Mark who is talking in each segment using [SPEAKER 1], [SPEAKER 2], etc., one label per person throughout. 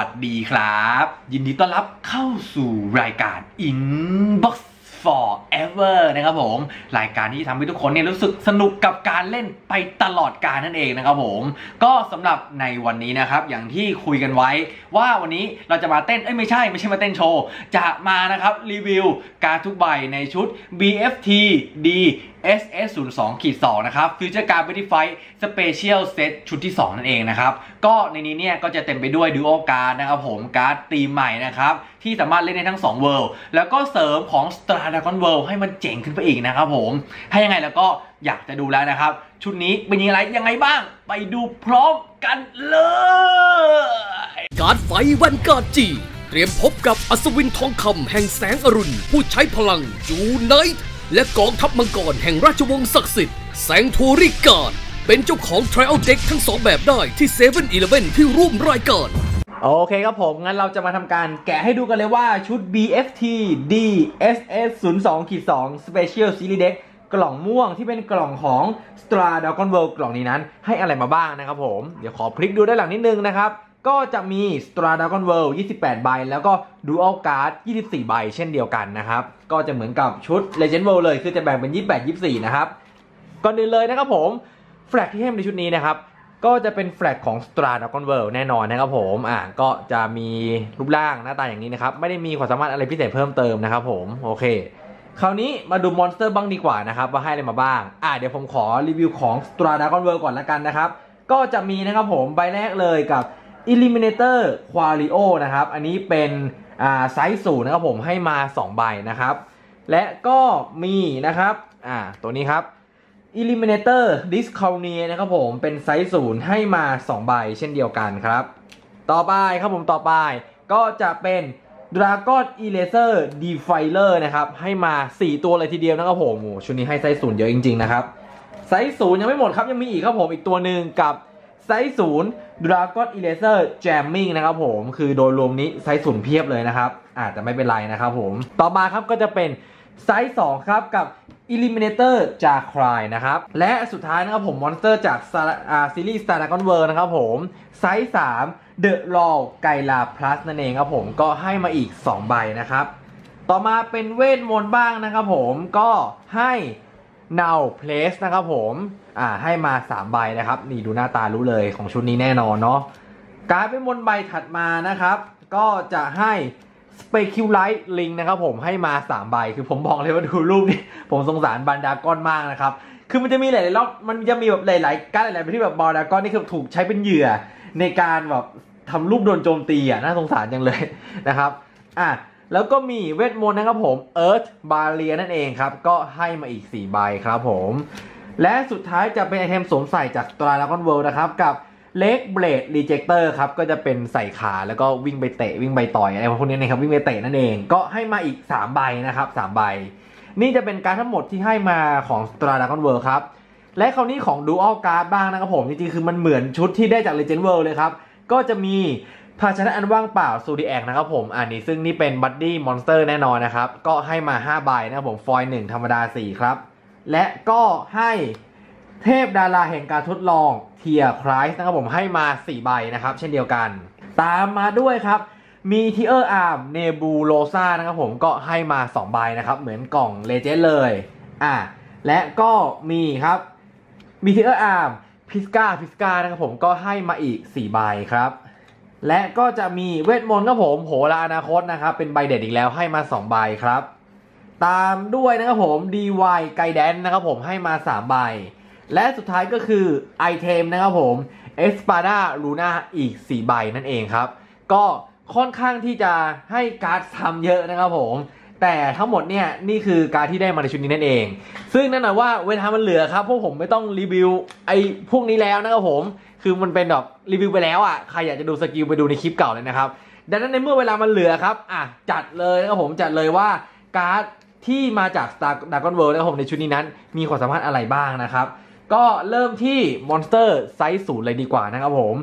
[SPEAKER 1] วัสดีครับ ยินดีต้อนรับเข้าสู่รายการ Inbox Forever นะครับผม รายการที่ทำให้ทุกคนเนี่ยรู้สึกสนุกกับการเล่นไปตลอดกาลนั่นเองนะครับผม ก็สำหรับในวันนี้นะครับอย่างที่คุยกันไว้ ว่าวันนี้เราจะมาเต้นเอ้ยไม่ใช่ไม่ใช่มาเต้นโชว์ จะมานะครับรีวิวการทุกใบในชุด BFT D SS 0 2 ขีด2นะครับ Future Card b e t t y Fight Special Set ชุดที่ 2 นั่นเองนะครับ ก็ในนี้เนี่ยก็จะเต็มไปด้วย Duo Card นะครับผมการ์ดตีใหม่นะครับ ที่สามารถเล่นได้ทั้ง2 World แล้วก็เสริมของ Star Dragon World ให้มันเจ๋งขึ้นไปอีกนะครับผมถ้ายังไงแล้วก็อยากจะดูแล้วนะครับ ชุดนี้เป็นยังไงยังไงบ้าง ไปดูพร้อมกันเลย
[SPEAKER 2] การ์ดไฟวันการ์ดจีเตรียมพบกับอัศวินทองคำแห่งแสงอรุณ ผู้ใช้พลังจูไนท์ และกองทัพมังกรแห่งราชวงศ์ศักดิ์สิทธิ์แสงทูริกาดเป็นเจ้าของ Trial Deck ทั้งสองแบบได้ที่7 e เ e ่ e อที่ร่วมรายการ
[SPEAKER 1] โอเคครับผม งั้นเราจะมาทำการแกะให้ดูกันเลยว่าชุด BFT DSS 0 2 2 Special Series Deck กล่องม่วงที่เป็นกล่องของ Star Dragon World กล่องนี้นั้น ให้อะไรมาบ้างนะครับผม เดี๋ยวขอพลิกดูด้านหลังนิดนึงนะครับ ก็จะมี Star Dragon World 28 ใบ แล้วก็ Dual Card 24 ใบ เช่นเดียวกันนะครับ ก็จะเหมือนกับชุด Legend World เลย คือจะแบ่งเป็น 28 24 นะครับ ก่อนอื่นเลยนะครับผม แฟลกที่ให้มาในชุดนี้นะครับ ก็จะเป็นแฟลกของ Star Dragon World แน่นอนนะครับผม อ่า ก็จะมีรูปร่างหน้าตาอย่างนี้นะครับ ไม่ได้มีความสามารถอะไรพิเศษเพิ่มเติมนะครับผม โอเค คราวนี้มาดูมอนสเตอร์บ้างดีกว่านะครับ ว่าให้อะไรมาบ้าง อ่าเดี๋ยวผมขอรีวิวของ Star Dragon World ก่อนละกันนะครับ ก็จะมีนะครับผม ใบแรกเลยกับ Eliminator Quario นะครับ อันนี้เป็นไซส์สูงนะครับผมให้มา 2 ใบนะครับ และก็มีนะครับอ่าตัวนี้ครับ Eliminator Discount นะครับผมเป็นไซส์ศูนย์ให้มา 2 ใบเช่นเดียวกันครับ ต่อไปครับผมต่อไปก็จะเป็น Dragon Eraser Defiler นะครับ ให้มา 4 ตัวเลยทีเดียวนะครับผมชุดนี้ให้ไซส์ศูนย์เยอะจริงๆนะครับ ไซส์ศูนย์ยังไม่หมดครับ ยังมีอีกครับผมอีกตัวหนึ่งกับ ไซส์ศูนย์ Dragon Eraser Jamming นะครับผมคือโดยรวมนี้ไซส์ศูนย์เพียบเลยนะครับอาจจะไม่เป็นไรนะครับผม ต่อมาครับก็จะเป็นไซส์2ครับกับ Eliminator จากครายนะครับ และสุดท้ายนะครับผมมอนสเตอร์จากซีรีส์ Star Dragon World นะครับผม ไซส์ 3 The Law ไกลา Plus นั่นเองครับผมก็ให้มาอีก 2 ใบนะครับ ต่อมาเป็นเวทมนต์บ้างนะครับผมก็ให้ Now Place นะครับผมอ่าให้มา 3 ใบนะครับ นี่ดูหน้าตารู้เลยของชุดนี้แน่นอนเนาะการเป็นมนใบถัดมานะครับ ก็จะให้ Speculite Link นะครับผมให้มา 3 ใบ คือผมบอกเลยว่าดูรูปนี่ผมสงสารบันดาก้อนมากนะครับ คือมันจะมีหลายๆรอบมันจะมีแบบหลายๆการหลายๆที่แบบบอลดาก้อนนี่คือถูกใช้เป็นเหยื่อในการแบบทำรูปโดนโจมตีอะน่าสงสารจังเลยนะครับอะ แล้วก็มีเวทมนต์นะครับผม Earth Barrier นั่นเองครับ ก็ให้มาอีก 4 ใบครับผม และสุดท้ายจะเป็นไอเทมสวมใส่จากตราดากอนเวิลด์นะครับ กับเล็กเบลดรีเจคเตอร์ครับ ก็จะเป็นใส่ขาแล้วก็วิ่งไปเตะ วิ่งไปต่อยอะไรพวกนี้นะครับ วิ่งไปเตะนั่นเอง ก็ให้มาอีก 3 ใบนะครับ 3 ใบ นี่จะเป็นการทั้งหมดที่ให้มาของตราดากอนเวิลด์ครับ และคราวนี้ของดูอัลการ์ดบ้างนะครับผม จริงๆ คือมันเหมือนชุดที่ได้จาก Legend World เลยครับ ก็จะมี ภาชนะอันว่างเปล่าซูดีแอกนะครับผมอันนี้ซึ่งนี่เป็นบัดดี้มอนสเตอร์แน่นอนนะครับ ก็ให้มา5ใบนะครับผมฟอยล์1ธรรมดา 4 ครับ และก็ให้เทพดาราแห่งการทดลองเทียครส์นะครับผมให้มา 4 ใบนะครับ เช่นเดียวกัน ตามมาด้วยครับมีทีเออร์อาร์มเนบูโลซานะครับผมก็ให้มา 2 ใบนะครับ เหมือนกล่องเลเจนด์เลยอะและก็มีครับมีทีเออร์อาร์มพิสกาพิสกานะครับผมก็ให้มาอีก 4 ใบครับ และก็จะมีเวทมนต์ครับผมโหราอนาคตนะครับ เป็นใบเด็ดอีกแล้วให้มา2ใบครับ ตามด้วยนะครับผม DY ไกแดนนะครับผมให้มา3ใบ และสุดท้ายก็คือไอเทมนะครับผมเอสปาดาลูน่าอีก 4 ใบนั่นเองครับ ก็ค่อนข้างที่จะให้การ์ดทำเยอะนะครับผม แต่ทั้งหมดเนี่ยนี่คือการที่ได้มาในชุดนี้นั่นเอง ซึ่งนั่นหมายว่าเวลามันเหลือครับพวกผมไม่ต้องรีวิวไอ้พวกนี้แล้วนะครับผม คือมันเป็นแบบรีวิวไปแล้วอะใครอยากจะดูสกิลไปดูในคลิปเก่าเลยนะครับดังนั้นในเมื่อเวลามันเหลือครับอะจัดเลยนะครับผมจัดเลยว่าการ์ดที่มาจาก Star Dragon World นะครับผมในชุดนี้นั้น มีความสามารถอะไรบ้างนะครับ ก็เริ่มที่มอนสเตอร์ไซส์ศูนย์เลยดีกว่านะครับผม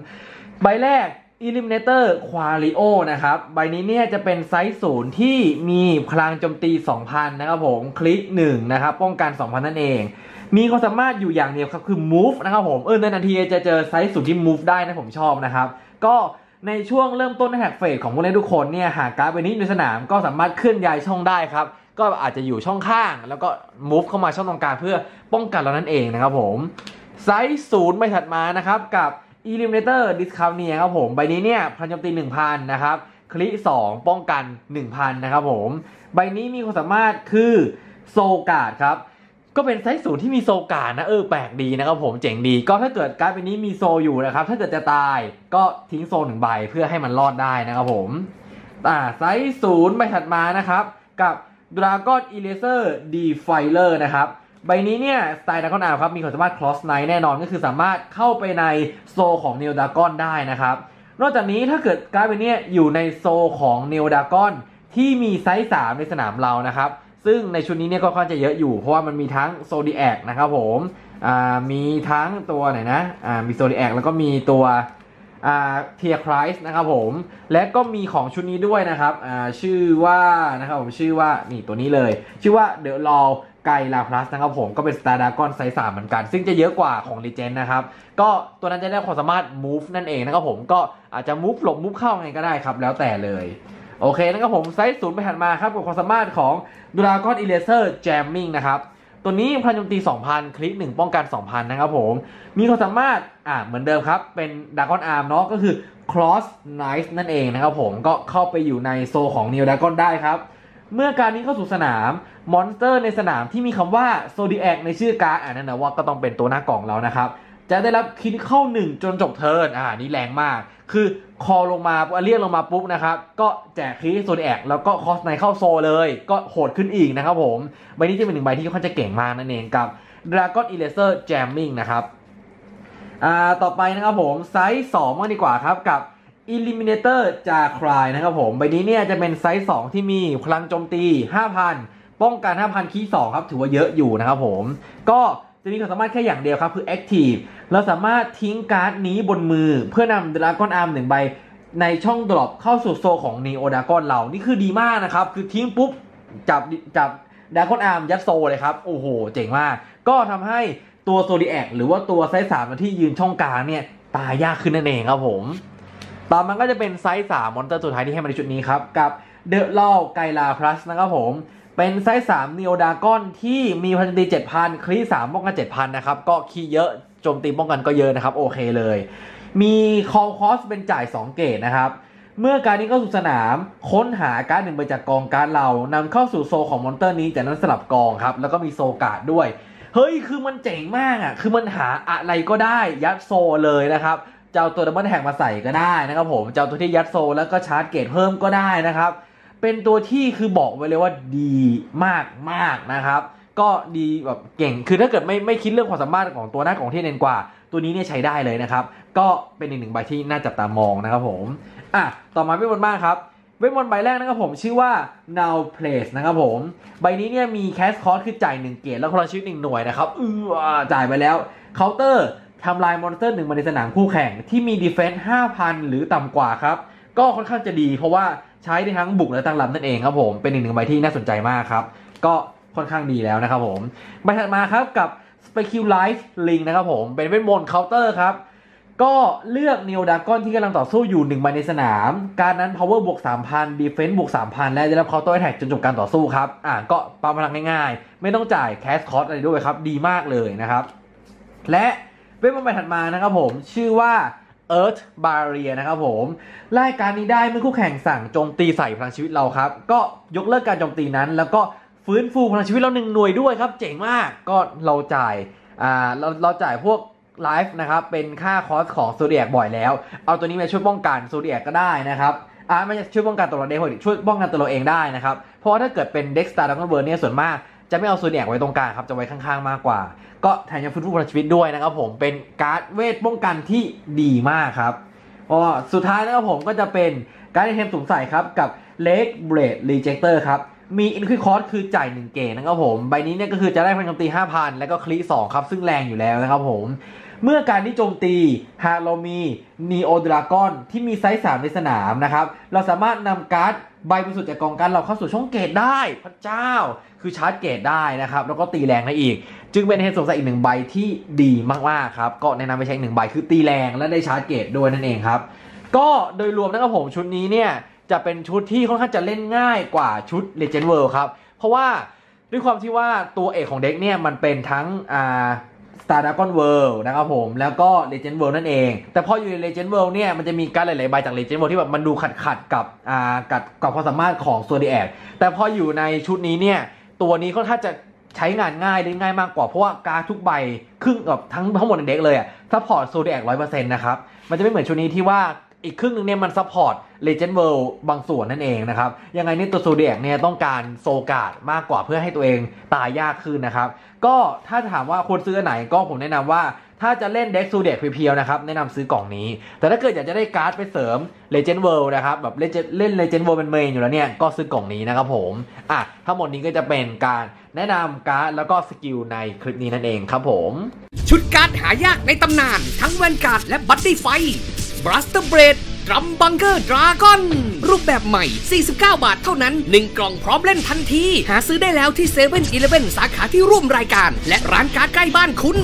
[SPEAKER 1] ใบแรก Eliminator Quario นะครับ ใบนี้เนี่ยจะเป็นไซส์ศูนย์ที่มีพลังโจมตี 2,000 นะครับผม คลิก1นะครับ ป้องกัน 2,000 นั่นเอง มีความสามารถอยู่อย่างเดียวครับ คือ move นะครับผม เออ ในนาทีจะเจอไซส์ศูนย์ที่ move ได้นะผมชอบนะครับ ก็ในช่วงเริ่มต้นแท็กเฟสของผู้เล่นทุกคนเนี่ยหากการ์ดใบนี้ในสนามก็สามารถเคลื่อนย้ายช่องได้ครับ ก็อาจจะอยู่ช่องข้าง แล้วก็ move เข้ามาช่องตรงกลางเพื่อป้องกันเรานั่นเองนะครับผม ไซส์ศูนย์ใบถัดมานะครับกับ Eliminator Discount เนี่ยครับผม ใบนี้เนี่ยพลังโจมตี 1,000 นะครับ คลิ2ป้องกัน 1,000 นะครับผม ใบนี้มีความสามารถคือโซการ์ดครับ ก็เป็นไซส์ศูนย์ที่มีโซการ์ดนะ เออแปลกดีนะครับผมเจ๋งดี ก็ถ้าเกิดการ์ดใบนี้มีโซอยู่นะครับ ถ้าเกิดจะตายก็ทิ้งโซหนึ่งใบเพื่อให้มันรอดได้นะครับผมอ่าไซส์ศูนย์ใบถัดมานะครับ กับ Dragon Eraser Defiler นะครับ ใบนี้เนี่ยสไตล์ดากอนอาครับมีความสามารถ cross night แน่นอนก็คือสามารถเข้าไปในโซของ Neo Dragon ได้นะครับ นอกจากนี้ถ้าเกิดการ์ดใบเนี้ยอยู่ในโซของ Neo Dragon ที่มีไซส์ 3 ในสนามเรานะครับ ซึ่งในชุดนี้เนี่ยก็ค่อนจะเยอะอยู่เพราะว่ามันมีทั้งโซดีแอกนะครับผมมีทั้งตัวไหนนะมีโซดีแอกแล้วก็มีตัวเทียร์ไครส์นะครับผมและก็มีของชุดนี้ด้วยนะครับชื่อว่านะครับผมชื่อว่านี่ตัวนี้เลย ชื่อว่า The Law ไกลาพลัสนะครับผมก็เป็นสตาร์ดากอนไซส์3เหมือนกัน ซึ่งจะเยอะกว่าของรีเจนนะครับ ก็ตัวนั้นจะได้ความสามารถ move นั่นเองนะครับผมก็อาจจะ move หลบ move เข้าไงก็ได้ครับ แล้วแต่เลย โอเคนะครับผมไซส์ศูนย์ไปหันมาครับกับความสามารถของ Dragon Eraser Jamming นะครับตัวนี้พลังโจมตี 2,000 คลิก 1 ป้องกัน 2,000 นะครับผม มีความสามารถ อ่า เหมือนเดิมครับ เป็น Dragon Arm เนาะ ก็คือ Cross Knife นั่นเองนะครับผม ก็เข้าไปอยู่ในโซของ Neo Dragon ได้ครับ เมื่อการนี้เข้าสู่สนาม มอนสเตอร์ในสนามที่มีคำว่า Zodiac ในชื่อการ์ดอ่านั่นนะว่าก็ต้องเป็นตัวหน้ากล่องเรานะครับ จะได้รับคิดเข้าหนึ่งจนจบเทิร์นอ่านี่แรงมาก คือคอลงมาเรียกลงมาปุ๊บนะครับ ก็แจกคีโซนแอกแล้วก็คอสไนเข้าโซเลย ก็โหดขึ้นอีกนะครับผมใบนี้จะเป็นหนึ่งใบที่ค่อนข้างจะเก่งมากนั่นเองกับ Dragon Eraser Jamming นะครับอ่าต่อไปนะครับผมไซส์2มากดีกว่าครับกับ Eliminator จาครายนะครับผม ใบนี้เนี่ยจะเป็นไซส์ 2 ที่มีพลังโจมตี 5,000 ป้องกัน 5,000 คีย์2ครับ ถือว่าเยอะอยู่นะครับผม ก็จะมีความสามารถแค่อย่างเดียวครับ คือ Active เราสามารถทิ้งการ์ดนี้บนมือ เพื่อนำ Dragon Arm หนึ่งใบ ในช่องดรอปเข้าสู่โซของ Neo Dragon เรา นี่คือดีมากนะครับ คือทิ้งปุ๊บ จับจับดากอนอาร์มยัดโซเลยครับ โอ้โห เจ๋งมาก ก็ทำให้ตัวโซดีแอกหรือว่าตัวไซส์สามที่ยืนช่องกลางเนี่ย ตายยากขึ้นนั่นเองครับผม ต่อมาก็จะเป็นไซส์สามมอนเตอร์สุดท้ายที่ให้มาในชุดนี้ครับกับเดอะลอไกลาพลัสนะครับผม เป็นไซส์3 n น o ดากอนที่มีพลังโจมตี7,000 คลี3ป้องกัน 7,000 นะครับ ก็คีย์เยอะโจมตีป้องกันก็เยอะนะครับ โอเคเลย มีคอลคอสเป็นจ่าย 2 เกตนะครับ เมื่อการนี้เข้าสู่สนามค้นหาการ์ดหนึ่งใบจากกองการ์ดเรานำเข้าสู่โซของมอนเตอร์นี้จากนั้นสลับกองครับ แล้วก็มีโซกาดด้วย เฮ้ย คือมันเจ๋งมากอะ คือมันหาอะไรก็ได้ยัดโซเลยนะครับจะเอาตัวดับเบิลแท็กมาใส่ก็ได้นะครับผมจะเอาตัวที่ยัดโซแล้วก็ชาร์จเกตเพิ่มก็ได้นะครับ เป็นตัวที่คือบอกไว้เลยว่าดีมากมากนะครับ ก็ดีแบบเก่งคือถ้าเกิดไม่ไม่คิดเรื่องความสามารถของตัวหน้าของที่เด่นกว่า ตัวนี้เนี่ยใช้ได้เลยนะครับ ก็เป็นอีกหนึ่งใบที่น่าจับตามองนะครับผมอะต่อมาเวทมนต์บ้างครับเวทมนต์ใบแรกนะครับผมชื่อว่า now place นะครับผมใบนี้เนี่ยมีแคสคอร์สคือจ่ายหนึ่งเกตแล้วพลังชีวิตหนึ่งหน่วยนะครับอือจ่ายไปแล้วเคาน์เตอร์ทำลายมอนสเตอร์หนึ่งมาในสนามคู่แข่งที่มีดีเฟนส์5,000หรือต่ำกว่าครับ ก็ค่อนข้างจะดีเพราะว่า ใช้ได้ทั้งบุกและตั้งรับนั่นเองครับผม เป็นอีกหนึ่งใบที่น่าสนใจมากครับ ก็ค่อนข้างดีแล้วนะครับผม ใบถัดมาครับกับ Speculate Link นะครับผม เป็นเวทมนต์เคาน์เตอร์ครับ ก็เลือก Neo Dragon ที่กำลังต่อสู้อยู่1ใบในสนาม การนั้น Power บวก3,000 Defense บวก3,000 และได้รับ Counter Attack จนจบการต่อสู้ครับ อ่าก็ปั๊มพลังง่ายๆ ไม่ต้องจ่าย Cash Cost อะไรด้วยครับ ดีมากเลยนะครับ และเว็บใบถัดมานะครับผม ชื่อว่า Earth Barrier นะครับผม รายการนี้ได้เมื่อคู่แข่งสั่งโจมตีใส่พลังชีวิตเราครับ ก็ยกเลิกการโจมตีนั้น แล้วก็ฟื้นฟูพลังชีวิตเราหนึ่งหน่วยด้วยครับ เจ๋งมาก ก็เราจ่าย อ่า เราเราจ่ายพวกไลฟ์นะครับ เป็นค่าคอสของโซเดียกบ่อยแล้ว เอาตัวนี้มาช่วยป้องกันโซเดียกก็ได้นะครับอ่าไม่ใช่ช่วยป้องกันตัวเราเองช่วยป้องกันตัวเราเองได้นะครับ เพราะว่าถ้าเกิดเป็นเด็กสตาร์ดักเบิร์เนี่ยส่วนมาก จะไม่เอาซูเนียกไว้ตรงกลางครับจะไว้ข้างๆมากกว่า ก็แถมยังฟื้นฟูพลังชีวิตด้วยนะครับผมเป็นการ์ดเวทป้องกันที่ดีมากครับอ๋อสุดท้ายนะครับผมก็จะเป็นการดไอเทมสูงใส่ครับกับเลกเบรดรีเจคเตอร์ครับมีอินคิวคอร์สคือจ่าย1เกตนะครับผม ใบนี้เนี่ยก็คือจะได้พลังโจมตี 5,000 แล้วก็คลี2ครับ ซึ่งแรงอยู่แล้วนะครับผม เมื่อการที่โจมตีหากเรามี Neo Dragon ที่มีไซส์3ในสนามนะครับ เราสามารถนำการ์ดใบบริสุทธิ์จากกองการดเราเข้าสู่ช่องเกตได้ พระเจ้า คือชาร์จเกตได้นะครับ แล้วก็ตีแรงได้อีก จึงเป็นเฮดสงสัยอีกหนึ่งใบที่ดีมากๆครับ ก็แนะนำไปใช้อีกหนึ่งใบคือตีแรงและได้ชาร์จเกตด้วยนั่นเองครับ ก็โดยรวมนะครับผมชุดนี้เนี่ยจะเป็นชุดที่ค่อนข้างจะเล่นง่ายกว่าชุด Legend World ครับ เพราะว่าด้วยความที่ว่าตัวเอกของเด็กเนี่ยมันเป็นทั้งอ่า Star Dragon World นะครับผมแล้วก็ Legend World นั่นเอง แต่พออยู่ใน Legend World เนี่ยมันจะมีการหลายๆใบจาก Legend World ที่แบบมันดูขัดขัดกับอ่ากับกับความสามารถของ Zodiac แต่พออยู่ในชุดนี้เนี่ยตัวนี้ค่อนข้างจะใช้งานง่ายได้ง่ายมากกว่า เพราะว่าการทุกใบครึ่งกับทั้งทั้งหมดในเด็กเลยอะซัพพอร์ตโซดิแอร้อยเปอร์เซ็นต์นะครับ มันจะไม่เหมือนชุดนี้ที่ว่า อีกครึ่งหนึงเนี่ยมันซัพพอร์ต Legend World บางส่วนนั่นเองนะครับ ยังไงนี่ตัว Zodiac เนี่ยต้องการโซกาดมากกว่าเพื่อให้ตัวเองตายยากขึ้นนะครับ ก็ถ้าถามว่าควรซื้อไหนก็ผมแนะนำว่าถ้าจะเล่นเด็กซูเด็กเพียวๆนะครับแนะนำซื้อกล่องนี้ แต่ถ้าเกิดอยากจะได้การ์ดไปเสริม Legend World นะครับแบบเล่นเล่น Legend World เป็นเมนอยู่แล้วเนี่ยก็ซื้อกล่องนี้นะครับผมอะทั้งหมดนี้ก็จะเป็นการแนะนำการ์ดแล้วก็สกิลในคลิปนี้นั่นเองครับผม
[SPEAKER 2] ชุดการ์ดหายากในตำนาน ทั้งแวนการ์ดและบัตตี้ไฟ บรัสเตอร์เบรดดรัมบังเกอร์ดราก้อน รูปแบบใหม่ 49 บาทเท่านั้น 1 กล่องพร้อมเล่นทันที หาซื้อได้แล้วที่7 e เ e ่ e อสาขาที่ร่วมรายการ และร้านการ์ดใกล้บ้านคุณ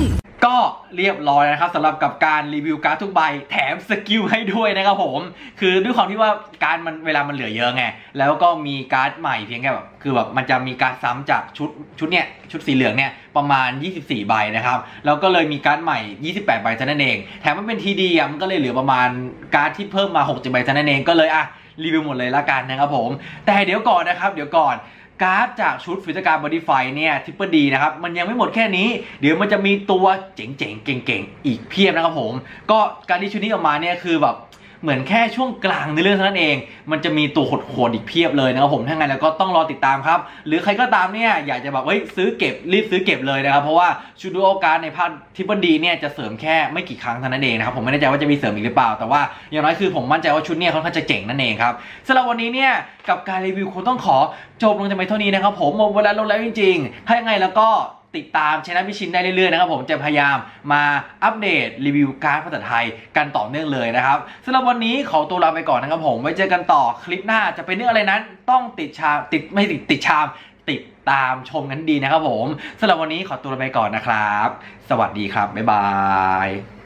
[SPEAKER 1] ก็เรียบร้อยนะครับสำหรับกับการรีวิวการ์ดทุกใบแถมสกิลให้ด้วยนะครับผม คือด้วยความที่ว่าการมันเวลามันเหลือเยอะไง แล้วก็มีการ์ดใหม่เพียงแค่แบบคือแบบมันจะมีการดซ้ำจากชุดชุดเนี้ยชุดสีเหลืองเนี่ยประมาณ 24 ใบนะครับ แล้วก็เลยมีการ์ดใหม่ 28 ใบเท่านั้นเอง แถมมันเป็นทีดีอะมันก็เลยเหลือประมาณการ์ดที่เพิ่มมา6 7ใบเท่านั้นเองก็เลยอะรีวิวหมดเลยละกันนะครับผม แต่เดี๋ยวก่อนนะครับ เดี๋ยวก่อน การ์ดจากชุดฟิวเจอร์กาบอดี้ไฟเนี่ยทิปเปอร์ดีนะครับ มันยังไม่หมดแค่นี้ เดี๋ยวมันจะมีตัวเจ๋งๆ เก่งๆ อีกเพียบนะครับผม ก็การที่ชุดนี้ออกมาเนี่ยคือแบบ เหมือนแค่ช่วงกลางในเรื่องเท่านั้นเอง มันจะมีตัวโหดๆอีกเพียบเลยนะครับผมถ้าไงแล้วก็ต้องรอติดตามครับ หรือใครก็ตามเนี่ยอยากจะแบบเฮ้ยซื้อเก็บรีบซื้อเก็บเลยนะครับ เพราะว่าชุดดูโอการในภาคทิปเปิลดีเนี่ยจะเสริมแค่ไม่กี่ครั้งเท่านั้นเองนะครับผมไม่แน่ใจว่าจะมีเสริมอีกหรือเปล่า แต่ว่าอย่างน้อยคือผมมั่นใจว่าชุดเนี่ยค่อนข้าจะเจ๋งนั่นเองครับสำหรับวันนี้เนี่ยกับการรีวิวคงต้องขอจบลงแต่เพียงเท่านี้นะครับผมหมดเวลาลงแล้วจริงๆถ้ายังไงแล้วก็ ติดตามช anel พิชินได้เรื่อยๆนะครับผมจะพยายามมาอัปเดตรีวิวการ์ดภาษาไทยกันต่อเนื่องเลยนะครับสำหรับวันนี้ขอตัวลาไปก่อนนะครับผมไว้เจอกันต่อคลิปหน้าจะเป็นเรื่องอะไรนั้น ต้องติดชามติดไม่ติดติดชาม ติดตามชมกันดีนะครับผมสำหรับวันนี้ขอตัวลาไปก่อนนะครับ สวัสดีครับบ๊ายบาย